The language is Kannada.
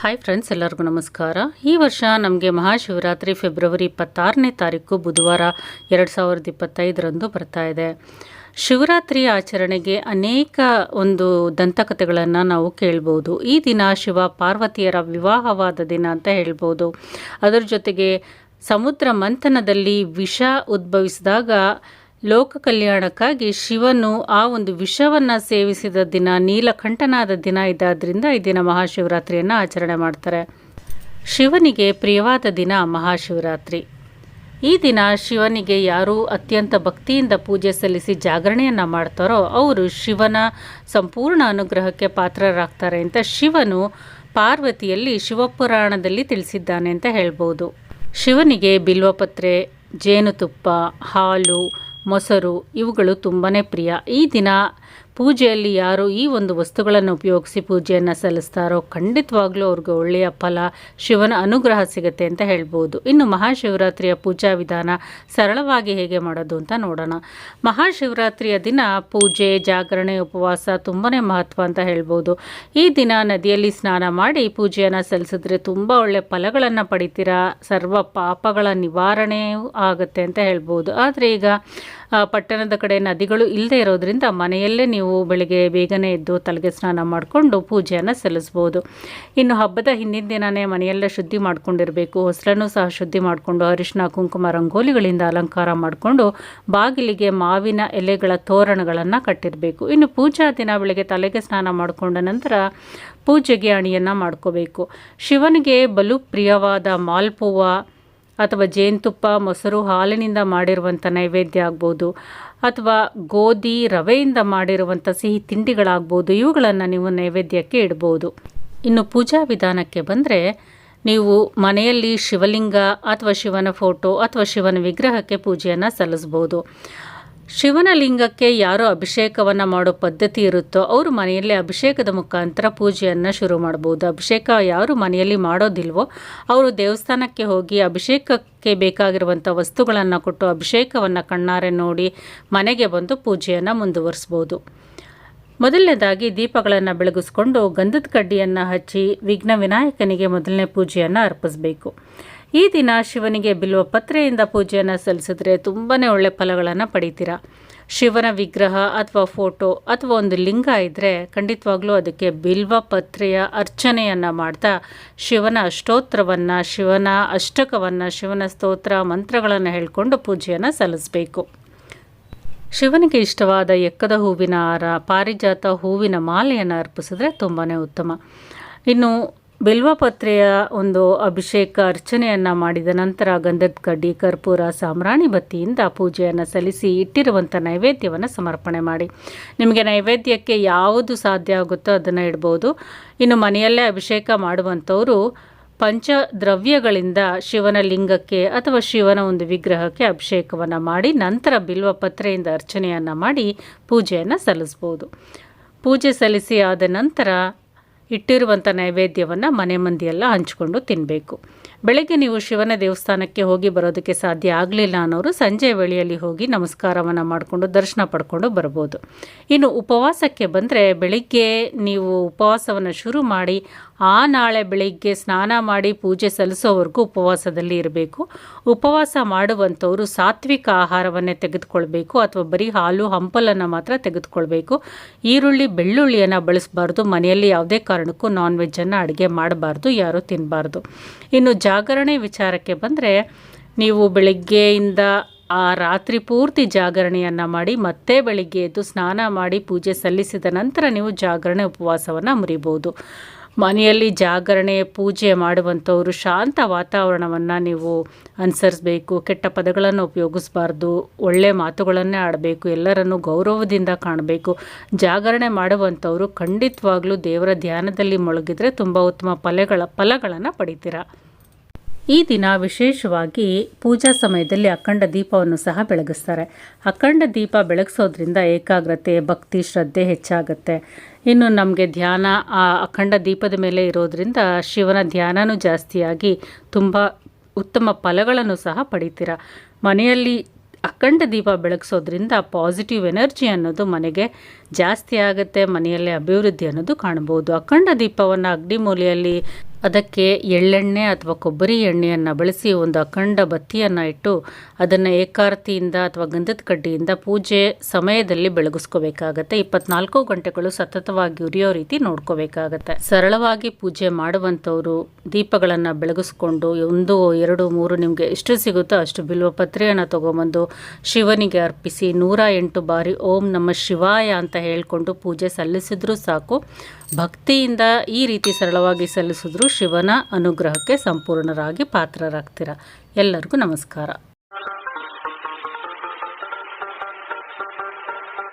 ಹಾಯ್ ಫ್ರೆಂಡ್ಸ್ ಎಲ್ಲರಿಗೂ ನಮಸ್ಕಾರ. ಈ ವರ್ಷ ನಮಗೆ ಮಹಾಶಿವರಾತ್ರಿ ಫೆಬ್ರವರಿ ಇಪ್ಪತ್ತಾರನೇ ತಾರೀಕು ಬುಧವಾರ ಎರಡು ಸಾವಿರದ ಇಪ್ಪತ್ತೈದರಂದು ಬರ್ತಾ ಇದೆ. ಶಿವರಾತ್ರಿ ಆಚರಣೆಗೆ ಅನೇಕ ಒಂದು ದಂತಕಥೆಗಳನ್ನು ನಾವು ಕೇಳ್ಬೋದು. ಈ ದಿನ ಶಿವ ಪಾರ್ವತಿಯರ ವಿವಾಹವಾದ ದಿನ ಅಂತ ಹೇಳ್ಬೋದು. ಅದರ ಜೊತೆಗೆ ಸಮುದ್ರ ಮಂಥನದಲ್ಲಿ ವಿಷ ಉದ್ಭವಿಸಿದಾಗ ಲೋಕ ಕಲ್ಯಾಣಕ್ಕಾಗಿ ಶಿವನು ಆ ಒಂದು ವಿಷವನ್ನು ಸೇವಿಸಿದ ದಿನ, ನೀಲಕಂಠನಾದ ದಿನ ಇದಾದ್ರಿಂದ ಈ ದಿನ ಮಹಾಶಿವರಾತ್ರಿಯನ್ನು ಆಚರಣೆ ಮಾಡ್ತಾರೆ. ಶಿವನಿಗೆ ಪ್ರಿಯವಾದ ದಿನ ಮಹಾಶಿವರಾತ್ರಿ. ಈ ದಿನ ಶಿವನಿಗೆ ಯಾರು ಅತ್ಯಂತ ಭಕ್ತಿಯಿಂದ ಪೂಜೆ ಸಲ್ಲಿಸಿ ಜಾಗರಣೆಯನ್ನು ಮಾಡ್ತಾರೋ ಅವರು ಶಿವನ ಸಂಪೂರ್ಣ ಅನುಗ್ರಹಕ್ಕೆ ಪಾತ್ರರಾಗ್ತಾರೆ ಅಂತ ಶಿವನು ಪಾರ್ವತಿಯಲ್ಲಿ ಶಿವಪುರಾಣದಲ್ಲಿ ತಿಳಿಸಿದ್ದಾನೆ ಅಂತ ಹೇಳ್ಬೋದು. ಶಿವನಿಗೆ ಬಿಲ್ವಪತ್ರೆ, ಜೇನುತುಪ್ಪ, ಹಾಲು ಮೊಸರು ಇವುಗಳು ತುಂಬಾ ಪ್ರಿಯ. ಈ ದಿನ ಪೂಜೆಯಲ್ಲಿ ಯಾರು ಈ ಒಂದು ವಸ್ತುಗಳನ್ನು ಉಪಯೋಗಿಸಿ ಪೂಜೆಯನ್ನು ಸಲ್ಲಿಸ್ತಾರೋ ಖಂಡಿತವಾಗ್ಲೂ ಅವ್ರಿಗೆ ಒಳ್ಳೆಯ ಫಲ, ಶಿವನ ಅನುಗ್ರಹ ಸಿಗುತ್ತೆ ಅಂತ ಹೇಳ್ಬೋದು. ಇನ್ನು ಮಹಾಶಿವರಾತ್ರಿಯ ಪೂಜಾ ವಿಧಾನ ಸರಳವಾಗಿ ಹೇಗೆ ಮಾಡೋದು ಅಂತ ನೋಡೋಣ. ಮಹಾಶಿವರಾತ್ರಿಯ ದಿನ ಪೂಜೆ, ಜಾಗರಣೆ, ಉಪವಾಸ ತುಂಬಾ ಮಹತ್ವ ಅಂತ ಹೇಳ್ಬೋದು. ಈ ದಿನ ನದಿಯಲ್ಲಿ ಸ್ನಾನ ಮಾಡಿ ಪೂಜೆಯನ್ನು ಸಲ್ಲಿಸಿದ್ರೆ ತುಂಬ ಒಳ್ಳೆ ಫಲಗಳನ್ನು ಪಡಿತೀರಾ? ಸರ್ವ ಪಾಪಗಳ ನಿವಾರಣೆಯೂ ಆಗುತ್ತೆ ಅಂತ ಹೇಳ್ಬೋದು. ಆದರೆ ಈಗ ಪಟ್ಟಣದ ಕಡೆ ನದಿಗಳು ಇಲ್ಲದೆ ಇರೋದ್ರಿಂದ ಮನೆಯಲ್ಲೇ ನೀವು ಬೆಳಿಗ್ಗೆ ಬೇಗನೆ ಎದ್ದು ತಲೆಗೆ ಸ್ನಾನ ಮಾಡಿಕೊಂಡು ಪೂಜೆಯನ್ನು ಸಲ್ಲಿಸ್ಬೋದು. ಇನ್ನು ಹಬ್ಬದ ಹಿಂದಿನ ದಿನವೇ ಮನೆಯೆಲ್ಲ ಶುದ್ಧಿ ಮಾಡ್ಕೊಂಡಿರಬೇಕು. ಹೊಸಲನ್ನು ಸಹ ಶುದ್ಧಿ ಮಾಡಿಕೊಂಡು ಅರಿಶಿನ ಕುಂಕುಮ, ರಂಗೋಲಿಗಳಿಂದ ಅಲಂಕಾರ ಮಾಡಿಕೊಂಡು ಬಾಗಿಲಿಗೆ ಮಾವಿನ ಎಲೆಗಳ ತೋರಣಗಳನ್ನು ಕಟ್ಟಿರಬೇಕು. ಇನ್ನು ಪೂಜಾ ದಿನ ಬೆಳಗ್ಗೆ ತಲೆಗೆ ಸ್ನಾನ ಮಾಡಿಕೊಂಡ ನಂತರ ಪೂಜೆಗೆ ಅಣಿಯನ್ನು ಮಾಡ್ಕೋಬೇಕು. ಶಿವನಿಗೆ ಬಲು ಪ್ರಿಯವಾದ ಮಾಲ್ಪುವ ಅಥವಾ ಜೇನುತುಪ್ಪ, ಮೊಸರು ಹಾಲಿನಿಂದ ಮಾಡಿರುವಂಥ ನೈವೇದ್ಯ ಆಗ್ಬೋದು, ಅಥವಾ ಗೋಧಿ ರವೆಯಿಂದ ಮಾಡಿರುವಂಥ ಸಿಹಿ ತಿಂಡಿಗಳಾಗ್ಬೋದು, ಇವುಗಳನ್ನು ನೀವು ನೈವೇದ್ಯಕ್ಕೆ ಇಡ್ಬೋದು. ಇನ್ನು ಪೂಜಾ ವಿಧಾನಕ್ಕೆ ಬಂದರೆ ನೀವು ಮನೆಯಲ್ಲಿ ಶಿವಲಿಂಗ ಅಥವಾ ಶಿವನ ಫೋಟೋ ಅಥವಾ ಶಿವನ ವಿಗ್ರಹಕ್ಕೆ ಪೂಜೆಯನ್ನು ಸಲ್ಲಿಸ್ಬೋದು. ಶಿವನ ಲಿಂಗಕ್ಕೆ ಯಾರು ಅಭಿಷೇಕವನ್ನು ಮಾಡೋ ಪದ್ಧತಿ ಇರುತ್ತೋ ಅವರು ಮನೆಯಲ್ಲಿ ಅಭಿಷೇಕದ ಮುಖಾಂತರ ಪೂಜೆಯನ್ನು ಶುರು ಮಾಡ್ಬೋದು. ಅಭಿಷೇಕ ಯಾರು ಮನೆಯಲ್ಲಿ ಮಾಡೋದಿಲ್ವೋ ಅವರು ದೇವಸ್ಥಾನಕ್ಕೆ ಹೋಗಿ ಅಭಿಷೇಕಕ್ಕೆ ಬೇಕಾಗಿರುವಂಥ ವಸ್ತುಗಳನ್ನು ಕೊಟ್ಟು ಅಭಿಷೇಕವನ್ನು ಕಣ್ಣಾರೆ ನೋಡಿ ಮನೆಗೆ ಬಂದು ಪೂಜೆಯನ್ನು ಮುಂದುವರಿಸ್ಬೋದು. ಮೊದಲನೇದಾಗಿ ದೀಪಗಳನ್ನು ಬೆಳಗಿಸ್ಕೊಂಡು ಗಂಧದ ಕಡ್ಡಿಯನ್ನು ಹಚ್ಚಿ ವಿಘ್ನ ವಿನಾಯಕನಿಗೆ ಮೊದಲನೇ ಪೂಜೆಯನ್ನು ಅರ್ಪಿಸಬೇಕು. ಈ ದಿನ ಶಿವನಿಗೆ ಬಿಲ್ವ ಪತ್ರೆಯಿಂದ ಪೂಜೆಯನ್ನು ಸಲ್ಲಿಸಿದ್ರೆ ತುಂಬಾ ಒಳ್ಳೆ ಫಲಗಳನ್ನು ಪಡಿತೀರ. ಶಿವನ ವಿಗ್ರಹ ಅಥವಾ ಫೋಟೋ ಅಥವಾ ಒಂದು ಲಿಂಗ ಇದ್ದರೆ ಖಂಡಿತವಾಗ್ಲೂ ಅದಕ್ಕೆ ಬಿಲ್ವ ಪತ್ರೆಯ ಅರ್ಚನೆಯನ್ನು ಮಾಡ್ತಾ ಶಿವನ ಅಷ್ಟೋತ್ರವನ್ನು, ಶಿವನ ಅಷ್ಟಕವನ್ನು, ಶಿವನ ಸ್ತೋತ್ರ ಮಂತ್ರಗಳನ್ನು ಹೇಳಿಕೊಂಡು ಪೂಜೆಯನ್ನು ಸಲ್ಲಿಸಬೇಕು. ಶಿವನಿಗೆ ಇಷ್ಟವಾದ ಎಕ್ಕದ ಹೂವಿನ ಹಾರ, ಪಾರಿಜಾತ ಹೂವಿನ ಮಾಲೆಯನ್ನು ಅರ್ಪಿಸಿದ್ರೆ ತುಂಬಾ ಉತ್ತಮ. ಇನ್ನು ಬಿಲ್ವಪತ್ರೆಯ ಒಂದು ಅಭಿಷೇಕ ಅರ್ಚನೆಯನ್ನು ಮಾಡಿದ ನಂತರ ಗಂಧದ ಕಡ್ಡಿ, ಕರ್ಪೂರ ಸಾಮ್ರಾಣಿ ಬತ್ತಿಯಿಂದ ಪೂಜೆಯನ್ನು ಸಲ್ಲಿಸಿ ಇಟ್ಟಿರುವಂಥ ನೈವೇದ್ಯವನ್ನು ಸಮರ್ಪಣೆ ಮಾಡಿ. ನಿಮಗೆ ನೈವೇದ್ಯಕ್ಕೆ ಯಾವುದು ಸಾಧ್ಯ ಆಗುತ್ತೋ ಅದನ್ನು ಇಡ್ಬೋದು. ಇನ್ನು ಮನೆಯಲ್ಲೇ ಅಭಿಷೇಕ ಮಾಡುವಂಥವರು ಪಂಚ ದ್ರವ್ಯಗಳಿಂದ ಶಿವನ ಲಿಂಗಕ್ಕೆ ಅಥವಾ ಶಿವನ ಒಂದು ವಿಗ್ರಹಕ್ಕೆ ಅಭಿಷೇಕವನ್ನು ಮಾಡಿ, ನಂತರ ಬಿಲ್ವಪತ್ರೆಯಿಂದ ಅರ್ಚನೆಯನ್ನು ಮಾಡಿ ಪೂಜೆಯನ್ನು ಸಲ್ಲಿಸ್ಬೋದು. ಪೂಜೆ ಸಲ್ಲಿಸಿ ಆದ ನಂತರ ಇಟ್ಟಿರುವಂಥ ನೈವೇದ್ಯವನ್ನು ಮನೆ ಮಂದಿಯೆಲ್ಲ ಹಂಚಿಕೊಂಡು ತಿನ್ನಬೇಕು ಬೆಳಗ್ಗೆ ನೀವು ಶಿವನ ದೇವಸ್ಥಾನಕ್ಕೆ ಹೋಗಿ ಬರೋದಕ್ಕೆ ಸಾಧ್ಯ ಆಗಲಿಲ್ಲ ಅನ್ನೋರು ಸಂಜೆ ವೇಳೆಯಲ್ಲಿ ಹೋಗಿ ನಮಸ್ಕಾರವನ್ನು ಮಾಡಿಕೊಂಡು ದರ್ಶನ ಪಡ್ಕೊಂಡು ಬರ್ಬೋದು. ಇನ್ನು ಉಪವಾಸಕ್ಕೆ ಬಂದರೆ ಬೆಳಿಗ್ಗೆ ನೀವು ಉಪವಾಸವನ್ನು ಶುರು ಮಾಡಿ ಆ ನಾಳೆ ಬೆಳಿಗ್ಗೆ ಸ್ನಾನ ಮಾಡಿ ಪೂಜೆ ಸಲ್ಲಿಸೋವರೆಗೂ ಉಪವಾಸದಲ್ಲಿ ಇರಬೇಕು. ಉಪವಾಸ ಮಾಡುವಂಥವರು ಸಾತ್ವಿಕ ಆಹಾರವನ್ನೇ ತೆಗೆದುಕೊಳ್ಬೇಕು ಅಥವಾ ಬರೀ ಹಾಲು ಹಂಪಲನ್ನು ಮಾತ್ರ ತೆಗೆದುಕೊಳ್ಬೇಕು. ಈರುಳ್ಳಿ, ಬೆಳ್ಳುಳ್ಳಿಯನ್ನು ಬಳಸಬಾರ್ದು. ಮನೆಯಲ್ಲಿ ಯಾವುದೇ ಕಾರಣಕ್ಕೂ ನಾನ್ ವೆಜ್ಜನ್ನು ಅಡುಗೆ ಮಾಡಬಾರ್ದು, ಯಾರೂ ತಿನ್ನಬಾರ್ದು ಇನ್ನು ಜಾಗರಣೆ ವಿಚಾರಕ್ಕೆ ಬಂದರೆ ನೀವು ಬೆಳಗ್ಗೆಯಿಂದ ಆ ರಾತ್ರಿ ಪೂರ್ತಿ ಜಾಗರಣೆಯನ್ನು ಮಾಡಿ ಮತ್ತೆ ಬೆಳಿಗ್ಗೆ ಎದ್ದು ಸ್ನಾನ ಮಾಡಿ ಪೂಜೆ ಸಲ್ಲಿಸಿದ ನಂತರ ನೀವು ಜಾಗರಣೆ ಉಪವಾಸವನ್ನು ಮುರಿಬೋದು. ಮನೆಯಲ್ಲಿ ಜಾಗರಣೆ, ಪೂಜೆ ಮಾಡುವಂಥವರು ಶಾಂತ ವಾತಾವರಣವನ್ನು ನೀವು ಅನುಸರಿಸಬೇಕು, ಕೆಟ್ಟ ಪದಗಳನ್ನು ಉಪಯೋಗಿಸ್ಬಾರ್ದು ಒಳ್ಳೆಯ ಮಾತುಗಳನ್ನೇ ಆಡಬೇಕು, ಎಲ್ಲರನ್ನು ಗೌರವದಿಂದ ಕಾಣಬೇಕು. ಜಾಗರಣೆ ಮಾಡುವಂಥವರು ಖಂಡಿತವಾಗ್ಲೂ ದೇವರ ಧ್ಯಾನದಲ್ಲಿ ಮುಳುಗಿದರೆ ತುಂಬ ಉತ್ತಮ ಫಲಗಳ, ಫಲಗಳನ್ನು ಪಡಿತೀರ? ಈ ದಿನ ವಿಶೇಷವಾಗಿ ಪೂಜಾ ಸಮಯದಲ್ಲಿ ಅಖಂಡ ದೀಪವನ್ನು ಸಹ ಬೆಳಗಿಸ್ತಾರೆ. ಅಖಂಡ ದೀಪ ಬೆಳಗಿಸೋದ್ರಿಂದ ಏಕಾಗ್ರತೆ, ಭಕ್ತಿ, ಶ್ರದ್ಧೆ ಹೆಚ್ಚಾಗುತ್ತೆ. ಇನ್ನು ನಮಗೆ ಧ್ಯಾನ, ಆ ಅಖಂಡ ದೀಪದ ಮೇಲೆ ಇರೋದ್ರಿಂದ ಶಿವನ ಧ್ಯಾನನೂ ಜಾಸ್ತಿಯಾಗಿ ತುಂಬ ಉತ್ತಮ ಫಲಗಳನ್ನು ಸಹ ಪಡಿತೀರ. ಮನೆಯಲ್ಲಿ ಅಖಂಡ ದೀಪ ಬೆಳಗಿಸೋದ್ರಿಂದ ಪಾಸಿಟಿವ್ ಎನರ್ಜಿ ಅನ್ನೋದು ಮನೆಗೆ ಜಾಸ್ತಿ ಆಗುತ್ತೆ ಮನೆಯಲ್ಲಿ ಅಭಿವೃದ್ಧಿ ಅನ್ನೋದು ಕಾಣಬಹುದು. ಅಖಂಡ ದೀಪವನ್ನು ಅಗ್ನಿಮೂಲೆಯಲ್ಲಿ ಅದಕ್ಕೆ ಎಳ್ಳೆಣ್ಣೆ ಅಥವಾ ಕೊಬ್ಬರಿ ಎಣ್ಣೆಯನ್ನು ಬಳಸಿ ಒಂದು ಅಖಂಡ ಬತ್ತಿಯನ್ನು ಇಟ್ಟು ಅದನ್ನು ಏಕಾರತಿಯಿಂದ ಅಥವಾ ಗಂಧದ ಕಡ್ಡಿಯಿಂದ ಪೂಜೆ ಸಮಯದಲ್ಲಿ ಬೆಳಗಿಸ್ಕೋಬೇಕಾಗತ್ತೆ. ಇಪ್ಪತ್ನಾಲ್ಕು ಗಂಟೆಗಳು ಸತತವಾಗಿ ಉರಿಯೋ ರೀತಿ ನೋಡ್ಕೋಬೇಕಾಗತ್ತೆ. ಸರಳವಾಗಿ ಪೂಜೆ ಮಾಡುವಂಥವ್ರು ದೀಪಗಳನ್ನು ಬೆಳಗಿಸ್ಕೊಂಡು ಒಂದು, ಎರಡು, ಮೂರು ನಿಮಗೆ ಎಷ್ಟು ಸಿಗುತ್ತೋ ಅಷ್ಟು ಬಿಲ್ವ ಪತ್ರೆಯನ್ನು ತಗೊಂಬಂದು ಶಿವನಿಗೆ ಅರ್ಪಿಸಿ ನೂರ ಎಂಟು ಬಾರಿ ಓಂ ನಮ್ಮ ಶಿವಾಯ ಅಂತ ಹೇಳಿಕೊಂಡು ಪೂಜೆ ಸಲ್ಲಿಸಿದ್ರೂ ಸಾಕು. ಭಕ್ತಿಯಿಂದ ಈ ರೀತಿ ಸರಳವಾಗಿ ಸಲ್ಲಿಸಿದ್ರು ಶಿವನ ಅನುಗ್ರಹಕ್ಕೆ ಸಂಪೂರ್ಣರಾಗಿ ಪಾತ್ರರಾಗ್ತೀರ. ಎಲ್ಲರಿಗೂ ನಮಸ್ಕಾರ.